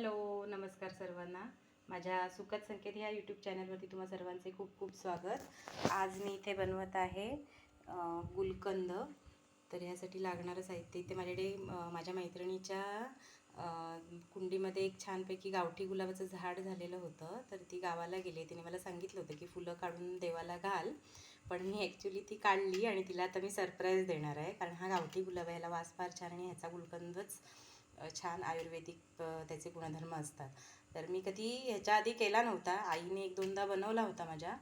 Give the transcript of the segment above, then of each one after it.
Hello नमस्कार सर्वांना. माझ्या सुखद संकेत ह्या यूट्यूब चॅनलवरती तुम्हा सर्वांचे खूप खूप स्वागत. आज मी इथे बनवत आहे गुलकंद. तर ह्यासाठी लागणारं साहित्य इथे माझ्याकडे माझ्या मैत्रिणीच्या कुंडीमध्ये एक छानपैकी गावठी गुलाबाचं झाड झालेलं होतं. तर ती गावाला गेली. तिने मला सांगितलं होतं की फुलं काढून देवाला घाल. पण मी ॲक्च्युली ती काढली आणि तिला आता मी सरप्राईज देणार आहे. कारण हा गावठी गुलाब ह्याला वास फार छान आणि ह्याचा गुलकंदच छान आयुर्वेदिक त्याचे गुणधर्म असतात. तर मी कधी ह्याच्या आधी केला नव्हता. आईने एक दोनदा बनवला होता माझ्या.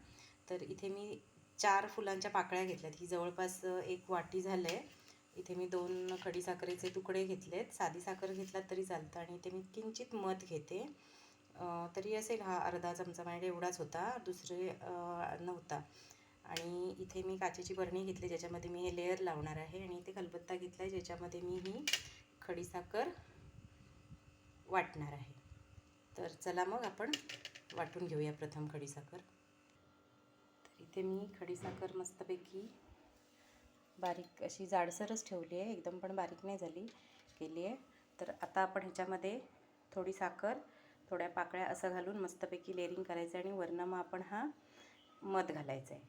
तर इथे मी चार फुलांच्या पाकळ्या घेतल्यात. ही जवळपास एक वाटी झालं. आहे इथे मी दोन खडी साखरेचे तुकडे घेतलेत. साधी साखर घेतलात तरी चालतं आणि इथे मी किंचित मध घेते. तरी असेल हा अर्धा चमचा. माझ्याकडे एवढाच होता. दुसरे नव्हता. आणि इथे मी काचेची बरणी घेतली ज्याच्यामध्ये मी हे लेअर लावणार आहे. आणि इथे खलबत्ता घेतला आहे ज्याच्यामध्ये मी ही खडीसाखर वाटणार आहे. तर चला मग आपण वाटून घेऊया प्रथम खडीसाखर. तर इथे मी खडीसाखर मस्तपैकी बारीक अशी जाडसरच ठेवली आहे. एकदम पण बारीक नाही झाली केली आहे. तर आता आपण ह्याच्यामध्ये थोडी साखर थोड्या पाकळ्या असं घालून मस्तपैकी लेअरिंग करायचं आणि वरनं मग आपण हा मध घालायचा आहे.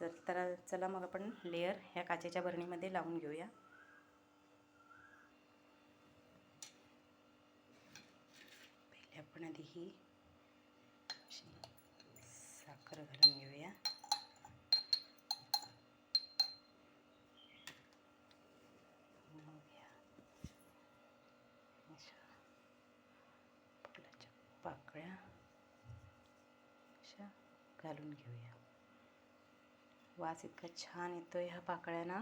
तर तर चला मग आपण लेअर ह्या काचेच्या बरणीमध्ये लावून घेऊया. आपण आधी ही साखर घालून घेऊया. पाकळ्या अशा घालून घेऊया. वास इतका छान येतो ह्या पाकळ्यांना.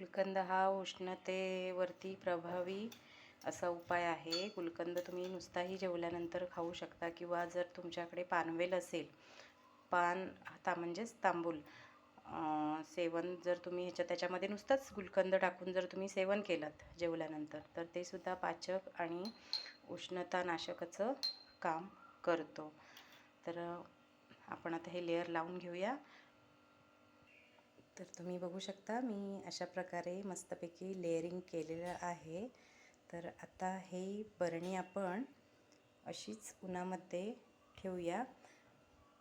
गुलकंद हा उष्णतेवरती प्रभावी असा उपाय आहे. गुलकंद तुम्ही नुसताही जेवल्यानंतर खाऊ शकता किंवा जर तुमच्याकडे पानवेल असेल पान ता म्हणजेच तांबूल सेवन जर तुम्ही ह्याच्या त्याच्यामध्ये नुसतंच गुलकंद टाकून जर तुम्ही सेवन केलात जेवल्यानंतर तर ते सुद्धा पाचक आणि उष्णतानाशकाचं काम करतो. तर आपण आता हे लेअर लावून घेऊया. तर तुम्ही बघू शकता मी अशा प्रकारे मस्तपैकी लेअरिंग केलेलं आहे. तर आता हे बरणी आपण अशीच उन्हामध्ये ठेवूया.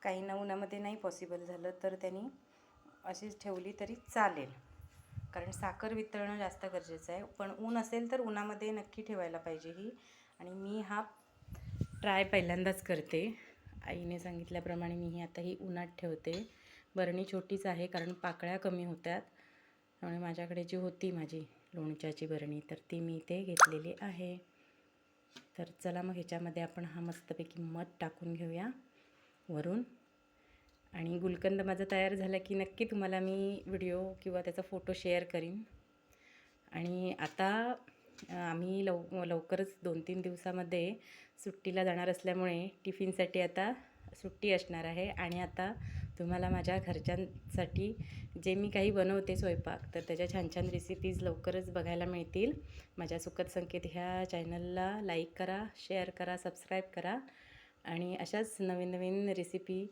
काही ना उन्हामध्ये नाही पॉसिबल झालं तर त्यांनी अशीच ठेवली तरी चालेल. कारण साखर वितळणं जास्त गरजेचं आहे. पण ऊन असेल तर उन्हामध्ये नक्की ठेवायला पाहिजे ही. आणि मी हा ट्राय पहिल्यांदाच करते. आईने सांगितल्याप्रमाणे मी ही आता ही उन्हात ठेवते. बरणी छोटीच आहे कारण पाकळ्या कमी होत्यात. त्यामुळे माझ्याकडे जी होती माझी लोणच्याची बरणी तर ती मी इथे घेतलेली आहे. तर चला मग ह्याच्यामध्ये आपण हा मस्तपैकी मध टाकून घेऊया वरून. आणि गुलकंद माझा तयार झाला की नक्की तुम्हाला मी व्हिडिओ किंवा त्याचा फोटो शेअर करीन. आणि आता आम्ही लव लवकरच दोन तीन दिवसामध्ये सुट्टीला जाणार असल्यामुळे टिफिनसाठी आता सुट्टी असणार आहे. आणि आता तुम्हाला माझ्या घरच्यांसाठी जे मी काही बनवते स्वयंपाक तर त्याच्या छान छान रेसिपीज लवकरच बघायला मिळतील. माझ्या सुखद संकेत ह्या चॅनलला लाईक करा शेअर करा सबस्क्राईब करा. आणि अशाच नवीन नवीन रेसिपी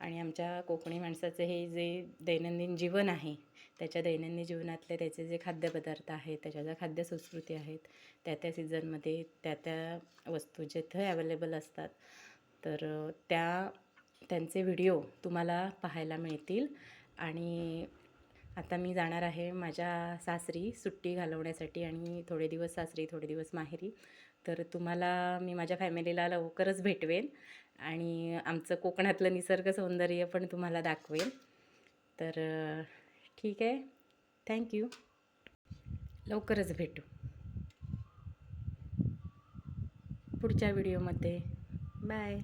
आणि आमच्या कोकणी माणसाचं हे जे दैनंदिन जीवन आहे त्याच्या दैनंदिन जीवनातले त्याचे जे खाद्यपदार्थ आहेत त्याच्या ज्या खाद्यसंस्कृती आहेत त्या त्या सीझनमध्ये त्या त्या वस्तू जिथे अवेलेबल असतात. तर त्या त्यांचे व्हिडिओ तुम्हाला पाहायला मिळतील. आणि आता मी जाणार आहे माझ्या सासरी सुट्टी घालवण्यासाठी आणि थोडे दिवस सासरी थोडे दिवस माहेरी. तर तुम्हाला मी माझ्या फॅमिलीला लवकरच भेटवेन आणि आमचं कोकणातलं निसर्ग सौंदर्य पण तुम्हाला दाखवेन. तर ठीक आहे. थँक्यू लवकरच भेटू. पुढच्या व्हिडिओमध्ये. बाय